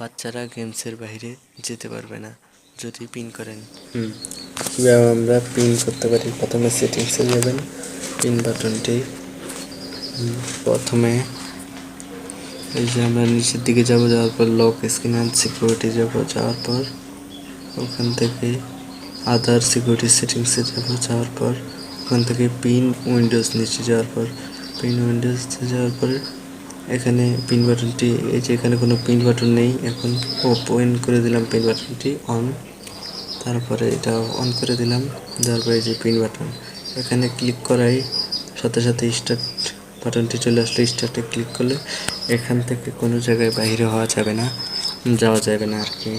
বাচ্চারা গেমসের বাইরে যেতে পারবে না, যদি পিন করেন। কীভাবে আমরা পিন করতে পারি? প্রথমে সেটিংসে যাবেন, পিন বাটনটি। প্রথমে এই যে আমরা নিচের দিকে যাব, যাওয়ার পর লক স্ক্রিন অ্যান্ড সিকিউরিটি যাব, যাওয়ার পর ওখান থেকে আদার সিকিউরিটি সেটিংসে যাব, যাওয়ার পর ওখান থেকে পিন উইন্ডোজ নিচে যাওয়ার পর পিন উইন্ডোজ যাওয়ার পর এখানে পিন বাটনটি এই যে এখানে কোনো পিন বাটন নেই। এখন ওপেন করে দিলাম পিন বাটনটি অন তারপরে এটা অন করে দিলাম। দেওয়ার পরে এই যে পিন বাটন এখানে ক্লিক করাই, সাথে সাথে স্টার্ট বাটনটি চলে আসলে স্টার্টে ক্লিক করলে এখান থেকে কোনো জায়গায় বাইরে হওয়া যাবে না, যাওয়া যাবে না আর কি।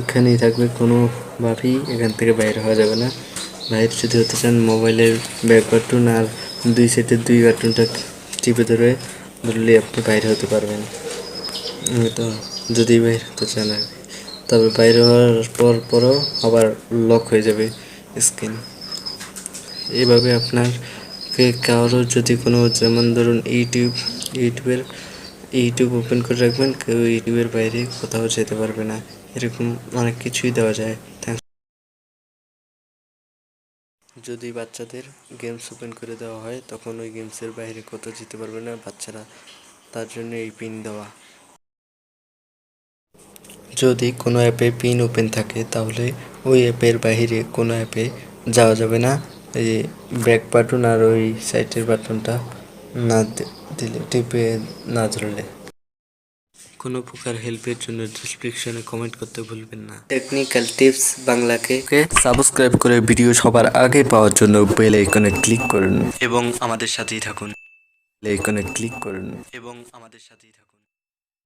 এখানেই থাকবে কোনোভাবেই এখান থেকে বাইরে হওয়া যাবে না। বাইরে যদি হতে চান মোবাইলের ব্যাক বাটন আর দুই সেটের দুই বাটনটা টিপে ধরে ধরলে আপনি বাইরে হতে পারবেন। তো যদি বাইরে হতে চান আর তবে বাইরে হওয়ার পর পরও আবার লক হয়ে যাবে স্ক্রিন এইভাবে আপনার কে কারোর যদি কোনো, যেমন ধরুন ইউটিউব ইউটিউবের ইউটিউব ওপেন করে রাখবেন, কেউ ইউটিউবের বাইরে কোথাও যেতে পারবে না। এরকম অনেক কিছুই দেওয়া যায়। যদি বাচ্চাদের গেমস ওপেন করে দেওয়া হয়, তখন ওই গেমসের বাইরে কোথাও যেতে পারবে না বাচ্চারা? তার জন্য এই পিন দেওয়া। যদি কোনো অ্যাপে পিন ওপেন থাকে, তাহলে ওই অ্যাপের বাইরে কোনো অ্যাপে যাওয়া যাবে না। এই ব্যাক বাটন আর ওই সাইটের বাটনটা না দিলে, টিপে না ধরলে। কোনো প্রকার হেল্পের জন্য ডিসক্রিপশনে কমেন্ট করতে ভুলবেন না। টেকনিক্যাল টিপস বাংলাকে সাবস্ক্রাইব করে ভিডিও সবার আগে পাওয়ার জন্য বেল আইকনে ক্লিক করুন। এবং আমাদের সাথেই থাকুন। বেল আইকনে ক্লিক করুন। এবং আমাদের সাথেই থাকুন।